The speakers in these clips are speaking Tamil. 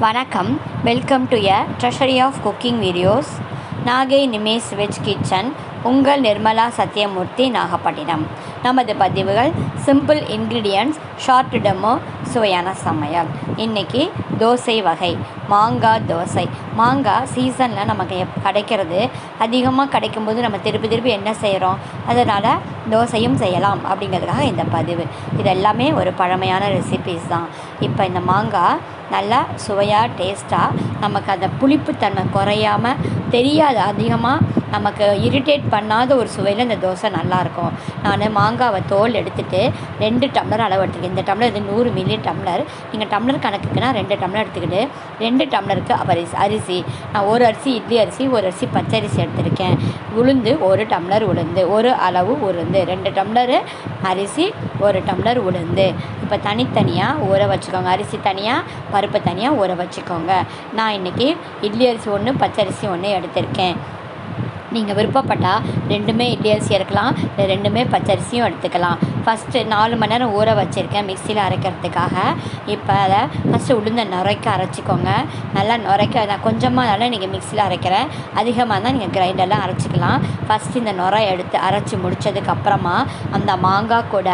வணக்கம். Welcome to a treasury of cooking videos Nagai Nimesh veg kitchen உங்கள் நிர்மலா சத்யமூர்த்தி நாகப்பட்டினம். நமது பதிவுகள் சிம்பிள் இன்க்ரீடியன்ட்ஸ் ஷார்ட் டெமோ சுவையான சமையல். இன்றைக்கி தோசை வகை. மாங்காய் தோசை. மாங்காய் சீசனில் நமக்கு எப் கிடைக்கிறது. அதிகமாக கிடைக்கும்போது நம்ம திருப்பி திருப்பி என்ன செய்கிறோம் அதனால் தோசையும் செய்யலாம் அப்படிங்கிறதுக்காக இந்த பதிவு. இது எல்லாமே ஒரு பழமையான ரெசிபீஸ் தான். இப்போ இந்த மாங்காய் நல்லா சுவையாக டேஸ்ட்டாக நமக்கு அந்த புளிப்புத்தன்மை குறையாமல் தெரியாது அதிகமாக நமக்கு இரிட்டேட் பண்ணாத ஒரு சுவையில் இந்த தோசை நல்லாயிருக்கும். நான் மாங்காவை தோல் எடுத்துகிட்டு ரெண்டு டம்ளர் அளவு எடுத்துக்கேன். இந்த டம்ளர் இது நூறு மில்லி டம்ளர். நீங்கள் டம்ளர் கணக்குக்குன்னா ரெண்டு டம்ளர் எடுத்துக்கிட்டு ரெண்டு டம்ளருக்கு அரிசி அரிசி. நான் ஒரு அரிசி இட்லி அரிசி ஒரு அரிசி பச்சரிசி எடுத்திருக்கேன். உளுந்து ஒரு டம்ளர் உளுந்து. ஒரு அளவு உளுந்து. ரெண்டு டம்ளரு அரிசி ஒரு டம்ளர் உளுந்து. இப்போ தனித்தனியாக ஊற வச்சுக்கோங்க. அரிசி தனியாக பருப்பு தனியாக ஊற வச்சுக்கோங்க. நான் இன்றைக்கி இட்லி அரிசி ஒன்று பச்சரிசி ஒன்று எடுத்திருக்கேன். நீங்கள் விருப்பப்பட்டால் ரெண்டுமே இட்லி அரிசி எடுக்கலாம் ரெண்டுமே பச்சரிசியும் எடுத்துக்கலாம். ஃபஸ்ட்டு நாலு மணி நேரம் ஊற வச்சுருக்கேன் மிக்சியில் அரைக்கிறதுக்காக. இப்போ அதை ஃபஸ்ட்டு உளுந்த நுரைக்க அரைச்சிக்கோங்க. நல்லா நுரைக்க நான் கொஞ்சமாக நல்லா நீங்கள் மிக்சியில் அரைக்கிறேன். அதிகமாக தான் நீங்கள் கிரைண்டரில் அரைச்சிக்கலாம். ஃபஸ்ட்டு இந்த நுரை எடுத்து அரைச்சி முடித்ததுக்கப்புறமா அந்த மாங்காய் கூட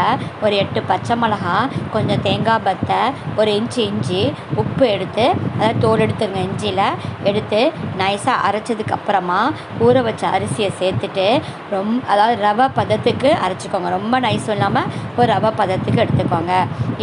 ஒரு எட்டு பச்சை மிளகா கொஞ்சம் தேங்காய் பத்தை ஒரு இன்ச்சு இஞ்சி உப்பு எடுத்து அதை தோல் எடுத்துருங்க இஞ்சியில் எடுத்து நைஸாக அரைச்சதுக்கப்புறமா ஊற வச்ச அரிசியை சேர்த்துட்டு ரொம்ப அதாவது ரவை பதத்துக்கு அரைச்சிக்கோங்க. ரொம்ப நைஸும் இல்லாமல் ஒரு ரவை பதத்துக்கு எடுத்துக்கோங்க.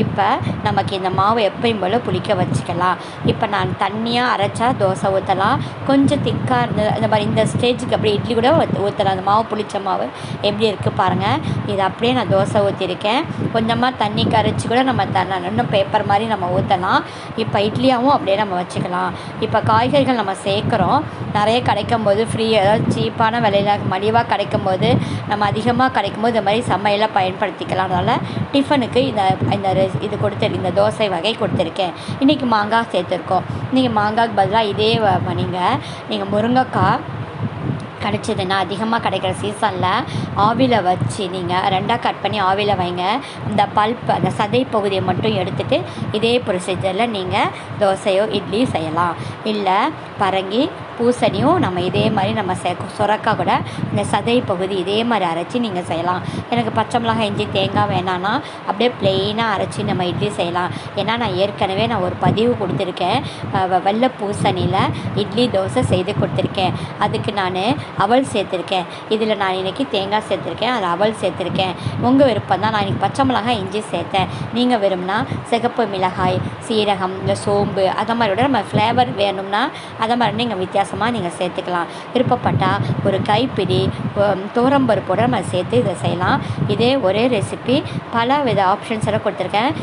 இப்போ நமக்கு இந்த மாவு எப்பயும் போல் புளிக்க வச்சுக்கலாம். இப்போ நான் தண்ணியாக அரைச்சா தோசை ஊற்றலாம் கொஞ்சம் திக்காக இருந்து இந்த மாதிரி இந்த ஸ்டேஜுக்கு அப்படியே இட்லி கூட ஊற்றலாம் அந்த மாவு புளிச்ச மாவு எப்படி இருக்குது பாருங்கள் இது அப்படியே நான் தோசை ஊற்றிருக்கேன் கொஞ்சமாக தண்ணி கரைச்சி கூட நம்ம த இன்னும் பேப்பர் மாதிரி நம்ம ஊற்றலாம் இப்போ இட்லியாகவும் அப்படியே நம்ம வச்சுக்கலாம். இப்போ காய்கறிகள் நம்ம சேர்க்குறோம். நிறைய கிடைக்கும் போது ஃப்ரீ ஏதாவது சீப்பான விலையில் மலிவாக கிடைக்கும் போது நம்ம அதிகமாக கிடைக்கும் போது இந்த மாதிரி சமையலை பயன்படுத்திக்கலாம் அதனால் டிஃபனுக்கு இந்த இந்த ரெஸ் இது கொடுத்து இந்த தோசை வகை கொடுத்துருக்கேன். இன்றைக்கி மாங்காய் சேர்த்துருக்கோம். நீங்கள் மாங்காய்க்கு பதிலாக இதே நீங்கள் நீங்கள் முருங்கைக்காய் கிடச்சிதுன்னா அதிகமாக கிடைக்கிற சீசனில் ஆவியில் வச்சு நீங்கள் ரெண்டாக கட் பண்ணி ஆவியில் வைங்க. இந்த பல்ப் அந்த சதை பகுதியை மட்டும் எடுத்துகிட்டு இதே ப்ரொசீஜரில் நீங்கள் தோசையோ இட்லி செய்யலாம். இல்லை பரங்கி பூசணியும் நம்ம இதே மாதிரி நம்ம சே சுரக்கா கூட இந்த சதை பகுதி இதே மாதிரி அரைச்சி நீங்கள் செய்யலாம். எனக்கு பச்சை மிளகாய் இஞ்சி தேங்காய் வேணான்னா அப்படியே ப்ளெயினாக அரைச்சி நம்ம இட்லி செய்யலாம். ஏன்னா நான் ஏற்கனவே நான் ஒரு பதிவு கொடுத்துருக்கேன். வெள்ளை பூசணியில் இட்லி தோசை செய்து கொடுத்துருக்கேன். அதுக்கு நான் அவல் சேர்த்துருக்கேன். இதில் நான் இன்றைக்கி தேங்காய் சேர்த்துருக்கேன். அதில் அவல் சேர்த்துருக்கேன். உங்கள் விருப்பம் தான் நான் இன்றைக்கி பச்சை மிளகாய் இஞ்சி சேர்த்தேன். நீங்கள் விரும்பினா சிகப்பு மிளகாய் சீரகம் இந்த சோம்பு அதை மாதிரி விட நம்ம ஃப்ளேவர் வேணும்னா அதை மாதிரி நீங்கள் வித்தியாசம் வித்தியாசமாக நீங்கள் சேர்த்துக்கலாம். விருப்பப்பட்டால் ஒரு கைப்பிடி துவரம்பருப்போடு நம்ம சேர்த்து இதை செய்யலாம். இதே ஒரே ரெசிபி பல வித ஆப்ஷன்ஸ் எல்லாம் கொடுத்துருக்கேன்.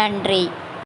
நன்றி.